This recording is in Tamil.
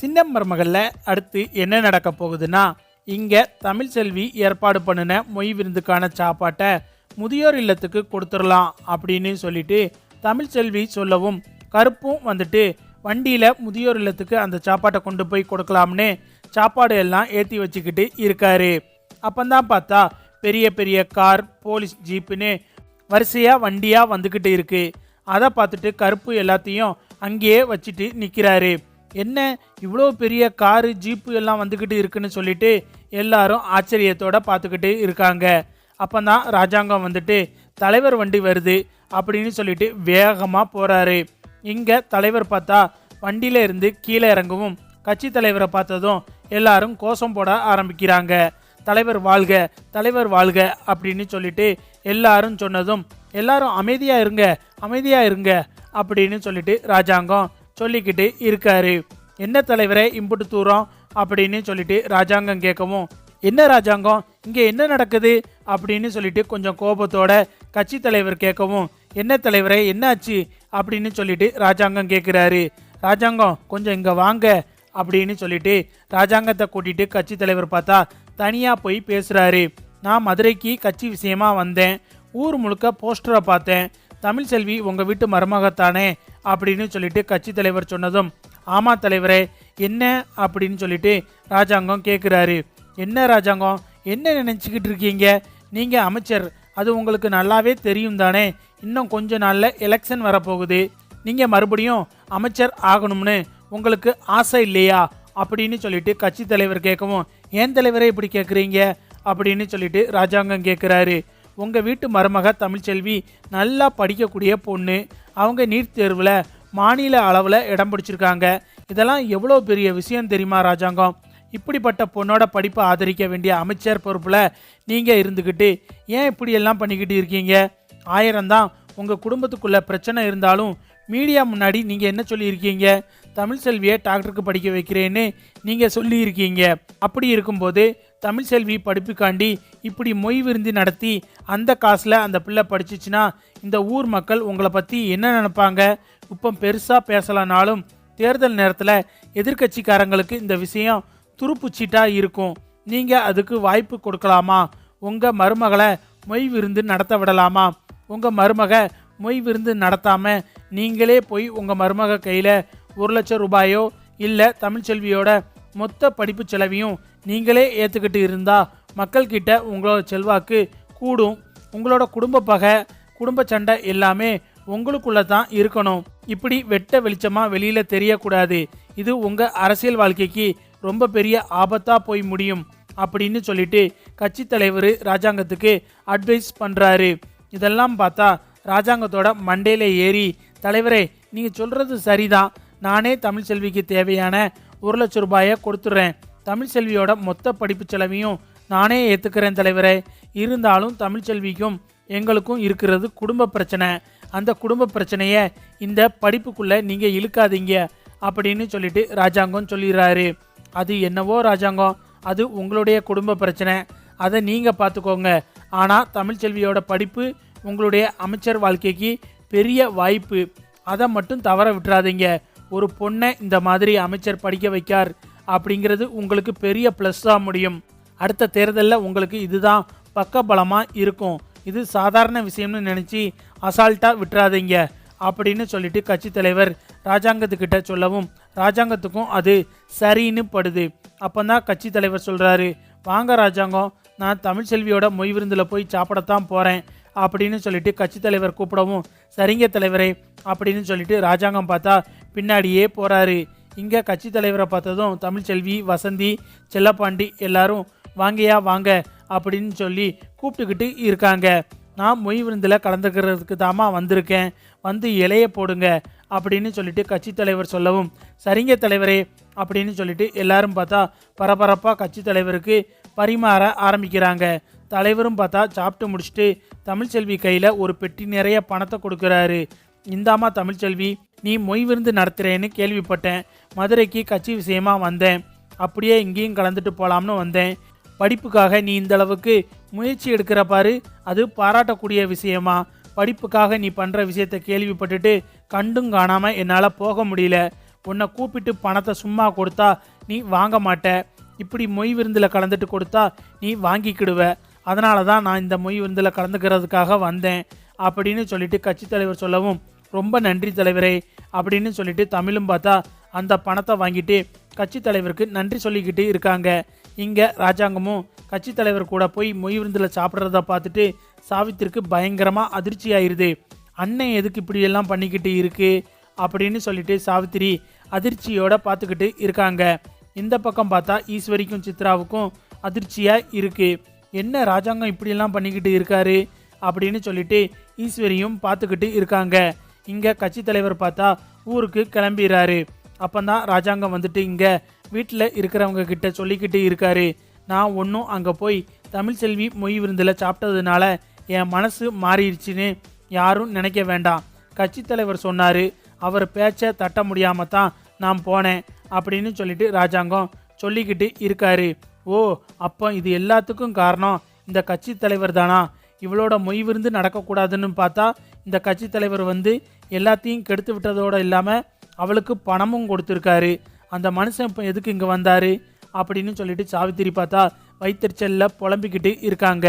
சின்ன மருமகளில் அடுத்து என்ன நடக்க போகுதுன்னா இங்கே தமிழ் செல்வி ஏற்பாடு பண்ணின மொய் விருந்துக்கான சாப்பாட்டை முதியோர் இல்லத்துக்கு கொடுத்துடலாம் அப்படின்னு சொல்லிட்டு தமிழ் செல்வி சொல்லவும் கருப்பும் வந்துட்டு வண்டியில் முதியோர் இல்லத்துக்கு அந்த சாப்பாட்டை கொண்டு போய் கொடுக்கலாம்னு சாப்பாடு எல்லாம் ஏற்றி வச்சுக்கிட்டு இருக்காரு. அப்போந்தான் பார்த்தா பெரிய பெரிய கார் போலீஸ் ஜீப்புன்னு வரிசையாக வண்டியாக வந்துக்கிட்டு இருக்குது அதை பார்த்துட்டு கருப்பு எல்லாத்தையும் அங்கேயே வச்சுட்டு நிற்கிறாரு என்ன இவ்வளோ பெரிய காரு ஜீப்பு எல்லாம் வந்துக்கிட்டு இருக்குன்னு சொல்லிட்டு எல்லாரும் ஆச்சரியத்தோடு பார்த்துக்கிட்டு இருக்காங்க. அப்போ தான் ராஜாங்கம் வந்துட்டு தலைவர் வண்டி வருது அப்படின்னு சொல்லிட்டு வேகமாக போகிறாரு இங்கே தலைவர் பார்த்தா வண்டியில இருந்து கீழே இறங்கவும் கட்சி தலைவரை பார்த்ததும் எல்லாரும் கோஷம் போட ஆரம்பிக்கிறாங்க. தலைவர் வாழ்க தலைவர் வாழ்க அப்படின்னு சொல்லிட்டு எல்லாரும் சொன்னதும் எல்லாரும் அமைதியாக இருங்க அமைதியாக இருங்க அப்படின்னு சொல்லிட்டு ராஜாங்கம் சொல்லிக்கிட்டு இருக்காரு. என்ன தலைவரே இம்புட்டு தூரம்? அப்படின்னு சொல்லிட்டு ராஜாங்கம் கேட்கவும் என்ன ராஜாங்கம்? இங்கே என்ன நடக்குது? அப்படின்னு சொல்லிட்டு கொஞ்சம் கோபத்தோட கட்சி தலைவர் கேட்கவும் என்ன தலைவரே என்னாச்சு? அப்படின்னு சொல்லிட்டு ராஜாங்கம் கேட்குறாரு. ராஜாங்கம் கொஞ்சம் இங்கே வாங்க. அப்படின்னு சொல்லிட்டு ராஜாங்கத்தை கூட்டிட்டு கட்சி தலைவர் பார்த்தா தனியாக போய் பேசுகிறாரு நான் மதுரைக்கு கட்சி விஷயமா வந்தேன். ஊர் முழுக்க போஸ்டரை பார்த்தேன். தமிழ் செல்வி உங்கள் வீட்டு மருமகத்தானே? அப்படின்னு சொல்லிட்டு கட்சி தலைவர் சொன்னதும் ஆமா தலைவரே என்ன? அப்படின்னு சொல்லிட்டு ராஜாங்கம் கேட்குறாரு என்ன ராஜாங்கம்? என்ன நினச்சிக்கிட்டு இருக்கீங்க? நீங்கள் அமைச்சர். அது உங்களுக்கு நல்லாவே தெரியும் தானே. இன்னும் கொஞ்ச நாளில் எலெக்ஷன் வரப்போகுது. நீங்கள் மறுபடியும் அமைச்சர் ஆகணும்னு உங்களுக்கு ஆசை இல்லையா? அப்படின்னு சொல்லிட்டு கட்சி தலைவர் கேட்கவும் ஏன் தலைவரே இப்படி கேட்குறீங்க அப்படின்னு சொல்லிட்டு ராஜாங்கம் கேட்குறாரு உங்கள் வீட்டு மருமக தமிழ்ச்செல்வி நல்லா படிக்கக்கூடிய பொண்ணு. அவங்க நீட் தேர்வில் மாநில அளவில் இடம் பிடிச்சிருக்காங்க. இதெல்லாம் எவ்வளோ பெரிய விஷயம் தெரியுமா ராஜாங்கம்? இப்படிப்பட்ட பொண்ணோட படிப்பை ஆதரிக்க வேண்டிய அமைச்சர் பொறுப்பில் நீங்கள் இருந்துக்கிட்டு ஏன் இப்படி எல்லாம் பண்ணிக்கிட்டு இருக்கீங்க? ஆயிரம் தான் உங்கள் குடும்பத்துக்குள்ளே பிரச்சனை இருந்தாலும் மீடியா முன்னாடி நீங்கள் என்ன சொல்லியிருக்கீங்க? தமிழ் செல்வியை டாக்டருக்கு படிக்க வைக்கிறேன்னு நீங்கள் சொல்லியிருக்கீங்க. அப்படி இருக்கும்போது தமிழ் செல்வி படிப்புக்காண்டி இப்படி மொய் விருந்தி நடத்தி அந்த காசில் அந்த பிள்ளை படிச்சிச்சுன்னா இந்த ஊர் மக்கள் உங்களை பற்றி என்ன நினைப்பாங்க? இப்போ பெருசாக பேசலனாலும் தேர்தல் நேரத்தில் எதிர்க்கட்சிக்காரங்களுக்கு இந்த விஷயம் துருப்புச்சீட்டாக இருக்கும். நீங்கள் அதுக்கு வாய்ப்பு கொடுக்கலாமா? உங்கள் மருமகளை மொய் விருந்து நடத்த விடலாமா? உங்கள் மருமக மொய் விருந்து நடத்தாமல் நீங்களே போய் உங்கள் மருமக கையில் ஒரு லட்சம் ரூபாயோ இல்லை தமிழ்ச்செல்வியோட மொத்த படிப்பு செலவையும் நீங்களே ஏற்றுக்கிட்டு இருந்தால் மக்கள்கிட்ட உங்களோட செல்வாக்கு கூடும். உங்களோட குடும்ப பகை குடும்ப சண்டை எல்லாமே உங்களுக்குள்ள தான் இருக்கணும். இப்படி வெட்ட வெளிச்சமாக வெளியில் தெரியக்கூடாது. இது உங்கள் அரசியல் வாழ்க்கைக்கு ரொம்ப பெரிய ஆபத்தாக போய் முடியும். அப்படின்னு சொல்லிட்டு கட்சி தலைவர் ராஜாங்கத்துக்கு அட்வைஸ் பண்ணுறாரு இதெல்லாம் பார்த்தா ராஜாங்கத்தோட மண்டையில் ஏறி தலைவரே நீங்கள் சொல்கிறது சரிதான். நானே தமிழ் செல்விக்கு தேவையான ஒரு லட்சம் ரூபாயை கொடுத்துட்றேன் தமிழ்ச்செல்வியோட மொத்த படிப்பு செலவையும் நானே ஏற்றுக்கிறேன் தலைவரே. இருந்தாலும் தமிழ்ச்செல்விக்கும் எங்களுக்கும் இருக்கிறது குடும்ப பிரச்சனை. அந்த குடும்ப பிரச்சனையை இந்த படிப்புக்குள்ளே நீங்கள் இழுக்காதீங்க அப்படின்னு சொல்லிட்டு ராஜாங்கம் சொல்லிடுறாரு. அது என்னவோ ராஜாங்கம் அது உங்களுடைய குடும்ப பிரச்சனை. அதை நீங்கள் பார்த்துக்கோங்க ஆனால் தமிழ்ச்செல்வியோட படிப்பு உங்களுடைய அமைச்சர் வாழ்க்கைக்கு பெரிய வாய்ப்பு. அதை மட்டும் தவற விட்டுறாதீங்க. ஒரு பொண்ணை இந்த மாதிரி அமைச்சர் படிக்க வைக்கார். அப்படிங்கிறது உங்களுக்கு பெரிய ப்ளஸ்ஸாக முடியும். அடுத்த தேர்தலில் உங்களுக்கு இதுதான் பக்கபலமாக இருக்கும். இது சாதாரண விஷயம்னு நினச்சி அசால்ட்டாக விட்டுறாதீங்க அப்படின்னு சொல்லிட்டு கட்சி தலைவர் ராஜாங்கத்துக்கிட்ட சொல்லவும் ராஜாங்கத்துக்கும் அது சரின்னு படுது. அப்போ தான் கட்சி தலைவர் சொல்கிறாரு வாங்க ராஜாங்கம் நான் தமிழ் செல்வியோட மொய் விருந்தில் போய் சாப்பிடத்தான் போகிறேன் அப்படின்னு சொல்லிட்டு கட்சி தலைவர் கூப்பிடவும் சரிங்க தலைவரே அப்படின்னு சொல்லிட்டு ராஜாங்கம் பார்த்தா பின்னாடியே போகிறாரு இங்கே கட்சி தலைவரை பார்த்ததும் தமிழ்ச்செல்வி வசந்தி செல்லப்பாண்டி எல்லாரும் வாங்கயா வாங்க அப்படின்னு சொல்லி கூப்பிட்டுக்கிட்டு இருக்காங்க. நான் மொய் விருந்தில் கலந்துக்கிறதுக்கு தாமா வந்திருக்கேன். வந்து இலைய போடுங்க அப்படின்னு சொல்லிட்டு கட்சி தலைவர் சொல்லவும் சரிங்க தலைவரே அப்படின்னு சொல்லிட்டு எல்லாரும் பார்த்தா பரபரப்பாக கட்சி தலைவருக்கு பரிமாற ஆரம்பிக்கிறாங்க. தலைவரும் பார்த்தா சாப்பிட்டு முடிச்சுட்டு தமிழ்ச்செல்வி கையில் ஒரு பெட்டி நிறைய பணத்தை கொடுக்குறாரு. இந்தாமா தமிழ்ச்செல்வி நீ மொய் விருந்து நடத்துகிறேன்னு கேள்விப்பட்டேன். மதுரைக்கு கட்சி விஷயமா வந்தேன். அப்படியே இங்கேயும் கலந்துட்டு போகலாம்னு வந்தேன். படிப்புக்காக நீ இந்த அளவுக்கு முயற்சி எடுக்கிற பாரு அது பாராட்டக்கூடிய விஷயமா. படிப்புக்காக நீ பண்ணுற விஷயத்த கேள்விப்பட்டுட்டு கண்டும் காணாமல் என்னால் போக முடியல. உன்னை கூப்பிட்டு பணத்தை சும்மா கொடுத்தா நீ வாங்க மாட்ட. இப்படி மொய் விருந்தில் கலந்துட்டு கொடுத்தா நீ வாங்கிக்கிடுவ. அதனால தான் நான் இந்த மொய் விருந்தில் கலந்துக்கிறதுக்காக வந்தேன். அப்படின்னு சொல்லிட்டு கட்சி தலைவர் சொல்லவும் ரொம்ப நன்றி தலைவரே அப்படின்னு சொல்லிட்டு தமிழும் பார்த்தா அந்த பணத்தை வாங்கிட்டு கட்சி தலைவருக்கு நன்றி சொல்லிக்கிட்டு இருக்காங்க. இங்கே ராஜாங்கமும் கட்சி தலைவர் கூட போய் மொய் விருந்தில் சாப்பிட்றத பார்த்துட்டு சாவித்திற்கு பயங்கரமாக அதிர்ச்சி ஆயிடுது அண்ணன் எதுக்கு இப்படி எல்லாம் பண்ணிக்கிட்டு இருக்கு? அப்படின்னு சொல்லிட்டு சாவித்திரி அதிர்ச்சியோட பார்த்துக்கிட்டு இருக்காங்க. இந்த பக்கம் பார்த்தா ஈஸ்வரிக்கும் சித்ராவுக்கும் அதிர்ச்சியாக இருக்குது என்ன ராஜாங்கம் இப்படியெல்லாம் பண்ணிக்கிட்டு இருக்காரு? அப்படின்னு சொல்லிட்டு ஈஸ்வரியும் பார்த்துக்கிட்டு இருக்காங்க. இங்கே கட்சி தலைவர் பார்த்தா ஊருக்கு கிளம்பிடுறாரு அப்போந்தான் ராஜாங்கம் வந்துட்டு இங்கே வீட்டில் இருக்கிறவங்க கிட்ட சொல்லிக்கிட்டு இருக்காரு. நான் ஒன்றும் அங்கே போய் தமிழ் செல்வி மொய் விருந்தில் சாப்பிட்டதுனால என் மனசு மாறிடுச்சுன்னு யாரும் நினைக்க வேண்டாம். கட்சி தலைவர் சொன்னார் அவர் பேச்சை தட்ட முடியாமல் தான் நான் போனேன் அப்படின்னு சொல்லிட்டு ராஜாங்கம் சொல்லிக்கிட்டு இருக்காரு. ஓ அப்போ இது எல்லாத்துக்கும் காரணம் இந்த கட்சி தலைவர் தானா? இவளோட மொய் விருந்து நடக்கக்கூடாதுன்னு பார்த்தா இந்த கட்சி தலைவர் வந்து எல்லாத்தையும் கெடுத்து விட்டதோடு இல்லாமல் அவளுக்கு பணமும் கொடுத்துருக்காரு. அந்த மனுஷன் இப்போ எதுக்கு இங்கே வந்தார்? அப்படின்னு சொல்லிட்டு சாவித்திரி பார்த்தா வைத்தறிச்சலில் புலம்பிக்கிட்டு இருக்காங்க.